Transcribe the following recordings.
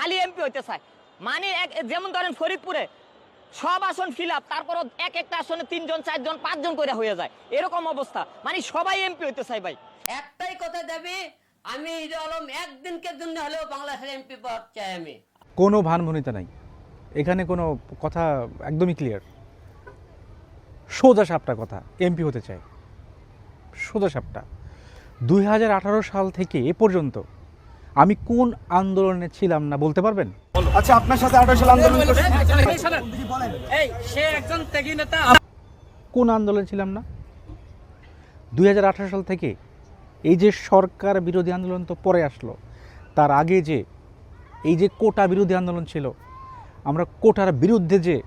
খালি এমপি হইতে চায়। মানে এক যেমন ধরেন ফরিদপুরে সব আসন ফিল আপ তারপর এক একটা আসনে তিনজন চারজন পাঁচজন করে হয়ে যায়। এরকম অবস্থা। মানে সবাই এমপি হইতে চায় ভাই। একটাই কথা দেবে আমি আলম একদিনকে জন্য হলেও বাংলাদেশের এমপি পদ চাই আমি। কোনো ভানভনিতা নাই। এখানে কোনো কথা একদমই ক্লিয়ার সোজা সাপটা কথা এমপি হতে চায়। সোজা সাপটা। দুই হাজার আঠারো সাল থেকে এ পর্যন্ত আমি কোন আন্দোলনে ছিলাম না বলতে পারবেন? আচ্ছা আপনার সাথে আঠারো সাল আন্দোলন সে একজন কোন আন্দোলনে ছিলাম না? দুই হাজার আঠারো সাল থেকে এই যে সরকার বিরোধী আন্দোলন তো পরে আসলো তার আগে যে এই যে কোটা বিরোধী আন্দোলন ছিল আমরা কোটার বিরুদ্ধে যে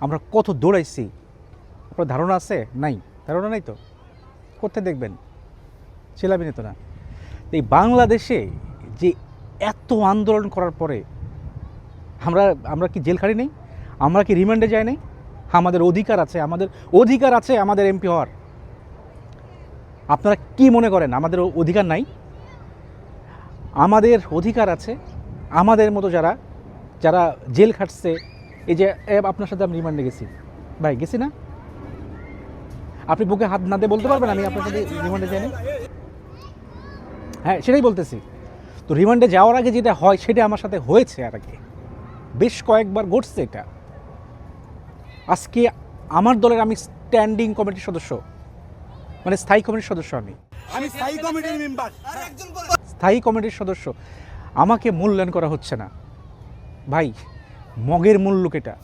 আমরা কত দৌড়াইছি আপনার ধারণা আছে? নাই। ধারণা নাই তো? করতে দেখবেন? ছিলামই তো না। এই বাংলাদেশে যে এত আন্দোলন করার পরে আমরা আমরা কি জেল খাড়ি নেই? আমরা কি রিমান্ডে যাই নাই? আমাদের অধিকার আছে, আমাদের অধিকার আছে আমাদের এমপি হওয়ার। আপনারা কি মনে করেন? আমাদের অধিকার নাই? আমাদের অধিকার আছে, আমাদের মতো যারা যারা জেল খাটছে, এই যে আপনার সাথে আমি রিমান্ডে গেছি। ভাই, গেছি না? আপনি বুকে হাত না দিয়ে বলতে পারবেন? আমি আপনার সাথে রিমান্ডে যাইনি হ্যাঁ সেটাই বলতেছি। তো রিমান্ডে যাওয়ার আগে যেটা হয় সেটা আমার সাথে হয়েছে আর আগে বেশ কয়েকবার ঘটছে এটা। আজকে আমার দলের আমি স্ট্যান্ডিং কমিটির সদস্য। মানে স্থায়ী কমিটির সদস্য আমি। আমি স্থায়ী কমিটির মেম্বার স্থায়ী কমিটির সদস্য। আমাকে মূল্যায়ন করা হচ্ছে না। ভাই মগের মূল্য এটা।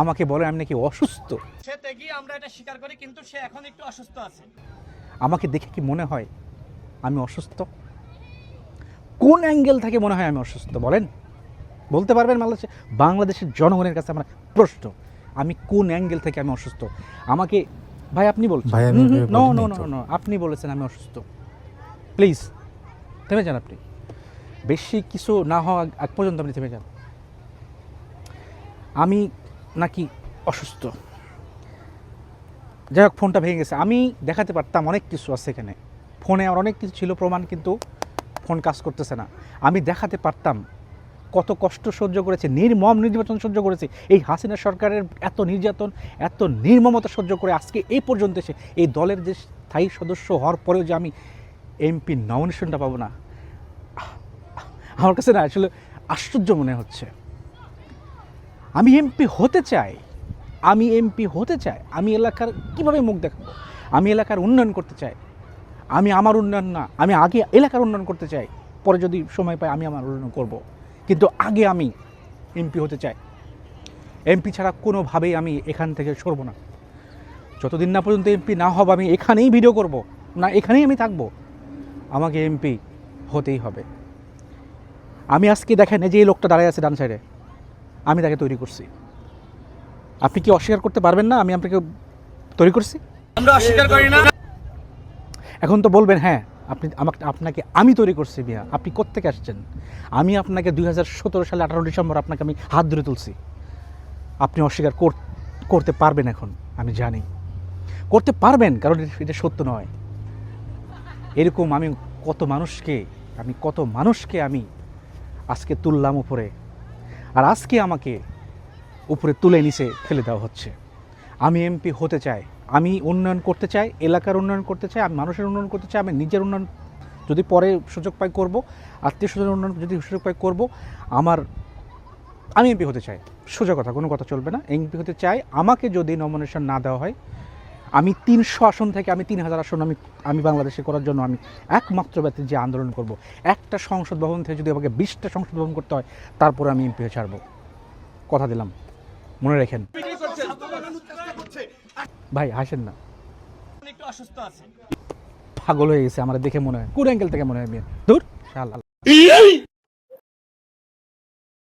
আমাকে বলে আমি নাকি অসুস্থ। সে আমরা এটা স্বীকার করি কিন্তু সে এখন একটু অসুস্থ আছে। আমাকে দেখে কি মনে হয় আমি অসুস্থ? কোন অ্যাঙ্গেল থেকে মনে হয় আমি অসুস্থ বলেন? বলতে পারবেন বাংলাদেশে বাংলাদেশের জনগণের কাছে আমার প্রশ্ন আমি কোন অ্যাঙ্গেল থেকে আমি অসুস্থ? আমাকে ভাই আপনি বলছেন। নো নো নো নো আপনি বলেছেন আমি অসুস্থ। প্লিজ থেমে যান আপনি। বেশি কিছু না হওয়া আগ- আগ পর্যন্ত আপনি থেমে যান। আমি নাকি অসুস্থ? যাই হোক ফোনটা ভেঙে গেছে। আমি দেখাতে পারতাম অনেক কিছু আছে এখানে। ফোনে আমার অনেক কিছু ছিল প্রমাণ কিন্তু ফোন কাজ করতেছে না। আমি দেখাতে পারতাম কত কষ্ট সহ্য করেছে, নির্মম নির্যাতন সহ্য করেছে। এই হাসিনা সরকারের এত নির্যাতন, এত নির্মমতা সহ্য করে আজকে এই পর্যন্ত এসে এই দলের যে স্থায়ী সদস্য হওয়ার পরেও যে আমি এমপি নমিনেশনটা পাবো না আমার কাছে না আসলে আশ্চর্য মনে হচ্ছে। আমি এমপি হতে চাই, আমি এমপি হতে চাই, আমি এলাকার কীভাবে মুখ দেখাবো? আমি এলাকার উন্নয়ন করতে চাই আমি আমার উন্নয়ন না, আমি আগে এলাকার উন্নয়ন করতে চাই, পরে যদি সময় পাই আমি আমার উন্নয়ন করব। কিন্তু আগে আমি এমপি হতে চাই। এমপি ছাড়া কোনোভাবেই আমি এখান থেকে সরবো না। যতদিন না পর্যন্ত এমপি না হব, আমি এখানেই ভিডিও করব, না এখানেই আমি থাকব। আমাকে এমপি হতেই হবে। আমি আজকে দেখেন, এই যে এই লোকটা দাঁড়ায় আছে ডান সাইডে আমি তাকে তৈরি করছি। আপনি কি অস্বীকার করতে পারবেন না আমি আপনাকে তৈরি করছি? আমরা অস্বীকার করি না। এখন তো বলবেন হ্যাঁ আপনি, আমাকে, আপনাকে আমি তৈরি করছি মিয়া আপনি কোত্থেকে আসছেন? আমি আপনাকে দুই হাজার সতেরো সালে আঠারো ডিসেম্বর আপনাকে আমি হাত ধরে তুলছি। আপনি অস্বীকার কর- করতে পারবেন এখন, আমি জানি। করতে পারবেন, কারণ এটা সত্য নয়। এরকম আমি কত মানুষকে, আমি কত মানুষকে আমি আজকে তুললাম উপরে, আর আজকে আমাকে উপরে তুলে নিচে ফেলে দেওয়া হচ্ছে। আমি এমপি হতে চাই। আমি উন্নয়ন করতে চাই, এলাকার উন্নয়ন করতে চাই, আমি মানুষের উন্নয়ন করতে চাই, আমি নিজের উন্নয়ন যদি পরে সুযোগ পাই করব, আত্মীয় স্বজনের উন্নয়ন যদি সুযোগ পাই করব, আমার, আমি এমপি হতে চাই। সোজা কথা, কোনো কথা চলবে না। এমপি হতে চাই, আমাকে যদি নমিনেশন না দেওয়া হয়, আমি তিনশো আসন থেকে আমি তিন হাজার আসন আমি আমি বাংলাদেশে করার জন্য আমি একমাত্র ব্যক্তি যে আন্দোলন করব। একটা সংসদ ভবন থেকে যদি আমাকে বিশটা সংসদ ভবন করতে হয়, তারপরে আমি এমপি হয়ে ছাড়ব। কথা দিলাম। মনে রাখেন। ভাই হাসেন না। একটু অসুস্থ আছে। পাগল হয়ে গেছে আমার দেখে মনে হয়। কোন অ্যাঙ্গেল থেকে মনে হয় মেয়ে দূর শালা।